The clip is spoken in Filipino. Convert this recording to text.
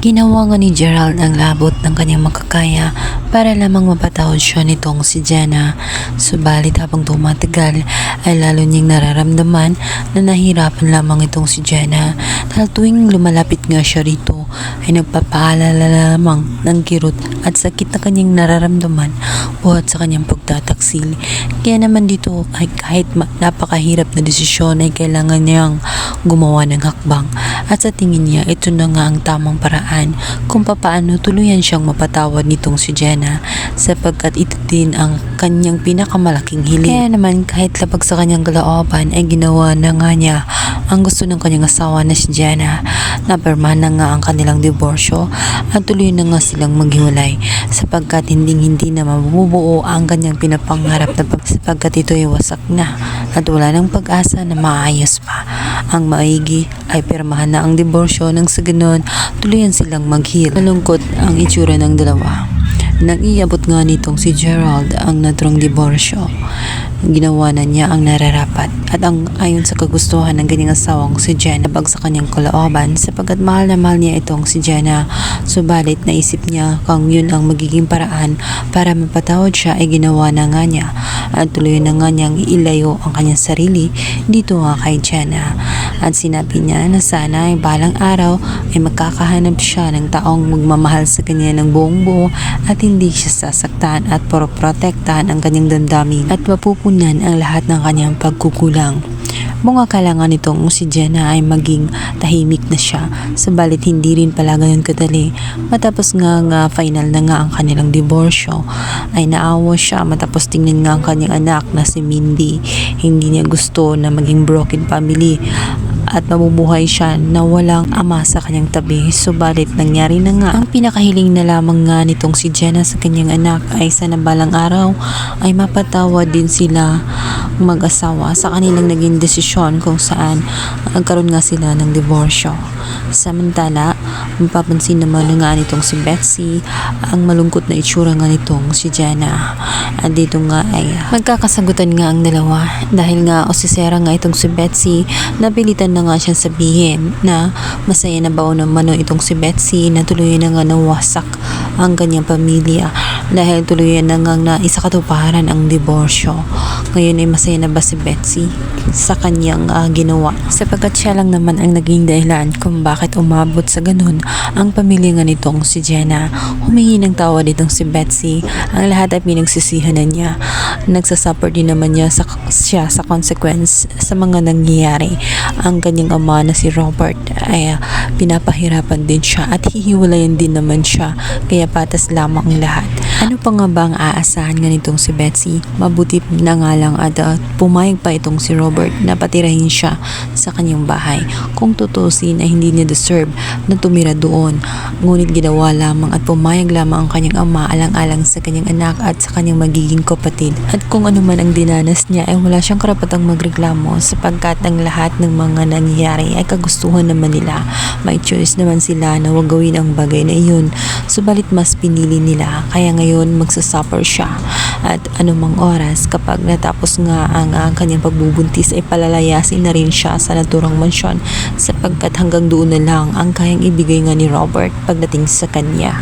Ginawa nga ni Gerald ang labot ng kanyang makakaya para lamang mapatawad siya nitong si Jenna. Subalit habang tumatagal ay lalo niyang nararamdaman na nahirapan lamang itong si Jenna dahil tuwing lumalapit nga siya rito ay nagpapaalala lamang ng kirot at sakit na kanyang nararamdaman buhat sa kanyang pagtataksil. Kaya naman dito ay kahit napakahirap na desisyon ay kailangan niyang gumawa ng hakbang at sa tingin niya ito na nga ang tamang paraan kung papaano tuluyan siyang mapatawad nitong si Jenna sapagkat ito din ang kanyang pinakamalaking hiling. Kaya naman kahit labag sa kanyang kalooban ay ginawa na nga niya ang gusto ng kanyang asawa na si Jenna. Napirma na nga ang kanilang diborsyo at tuloy na nga silang maghiwalay sapagkat hindi hindi na mabubuo ang kanyang pinapangarap na pag sapagkat ito ay wasak na at wala nang pag-asa na maayos pa. Ang maigi ay pirmahan na ang diborsyo nang sa ganon tuluyan silang maghil. Malungkot ang itsura ng dalawa. Nang iabot nga nitong si Gerald ang naturang diborsyo, ginawa na niya ang nararapat. At ang ayon sa kagustuhan ng ganyang asawang si Jenna bag sa kanyang kalooban sapagkat mahal na mahal niya itong si Jenna subalit naisip niya kung yun ang magiging paraan para mapatawad siya ay ginawa na nga niya. At tuloy na nga niyang ilayo ang kanyang sarili dito nga kay Jenna at sinabi niya na sana ay balang araw ay magkakahanap siya ng taong magmamahal sa kanya ng buong buo at hindi siya sasaktan at poroprotektahan ang kanyang damdamin at mapupunan ang lahat ng kanyang pagkukulang. Bunga kailangan nitong si Jenna ay maging tahimik na siya, sabalit hindi rin pala ganun kadali. Matapos nga nga final na nga ang kanilang diborsyo, ay naawa siya matapos tingnan nga ang kanyang anak na si Mindy. Hindi niya gusto na maging broken family at mabubuhay siya na walang ama sa kanyang tabi. Subalit nangyari na nga ang pinakahiling na lamang nga nitong si Jenna sa kanyang anak ay sa nabalang araw ay mapatawad din sila mag-asawa sa kanilang naging desisyon kung saan nagkaroon nga sila ng diborsyo. Samantala, mapapansin naman na nga nitong si Betsy ang malungkot na itsura nga nitong si Jenna. At dito nga ay magkakasagutan nga ang dalawa dahil nga o sisera nga itong si Betsy napilitan na nga siya sabihin na masaya na ba o naman itong si Betsy na tuluyan na nga nawasak ang kanyang pamilya dahil tuluyan na nga na isa katuparan ang diborsyo. Ngayon ay masaya na ba si Betsy sa kanyang ah, ginawa sapagkat siya lang naman ang naging dahilan kung bakit umabot sa ganun ang pamilya nga nitong si Jenna. Humingi ng tawa nitong si Betsy. Ang lahat ay pinagsisihan na niya. Nagsasuffer din naman niya sa, siya sa consequence sa mga nangyayari. Ang kanyang ama na si Robert ay ah, pinapahirapan din siya at hihiwalayan din naman siya kaya patas lamang ang lahat. Ano pa nga ba ang aasahan nga nitong si Betsy? Mabuti na nga lang at ah, pumayag pa itong si Robert na patirahin siya sa kanyang bahay. Kung tutusin ay hindi niya deserve na tumira doon. Ngunit ginawa lamang at pumayag lamang ang kanyang ama alang-alang sa kanyang anak at sa kanyang magiging kapatid. At kung ano man ang dinanas niya ay wala siyang karapatang magreklamo sapagkat ang lahat ng mga nangyayari ay kagustuhan naman nila. May choice naman sila na huwag gawin ang bagay na iyon. Subalit mas pinili nila kaya ngayon magsasuffer siya. At anumang oras kapag natapos nga ang, ang kanyang pagbubuntis ay palalayasin na rin siya sa naturang mansyon sapagkat hanggang doon na lang ang kayang ibigay nga ni Robert pagdating sa kanya.